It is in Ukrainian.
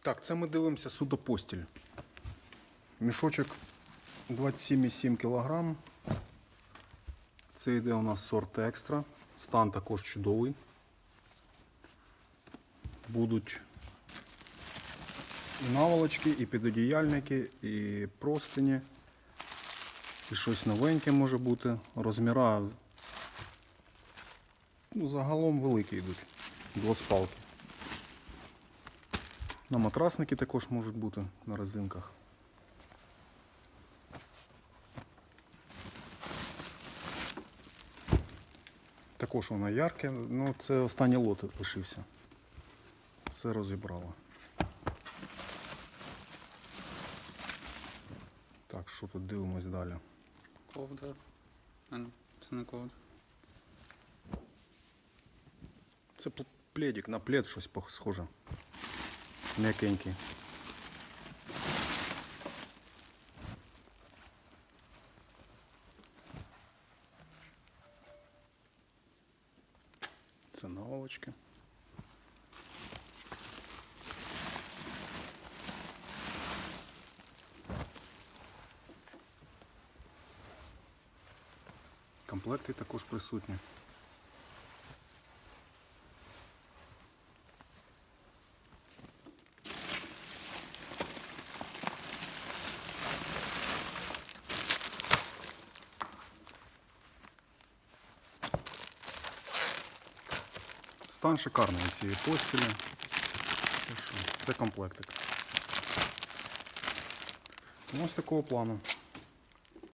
Так, це ми дивимося судопостіль. Мішочок 27,7 кг. Це йде у нас сорт екстра. Стан також чудовий. Будуть і наволочки, і підодіяльники, і простині. І щось новеньке може бути. Розміра ну, загалом великі йдуть. Двоспалки. На матрасники також можуть бути на резинках. Також воно ярке, ну це останній лот лишився. Все розібрало. Так, що тут дивимось далі? Ковдр. А ні, це не ковдр. Це пл- пледик, на плед щось схоже. М'якенький. Це наволочки. Комплекти також присутні. Стан шикарний цієї постілі. Це? Комплектик. Ну, Ось такого плану.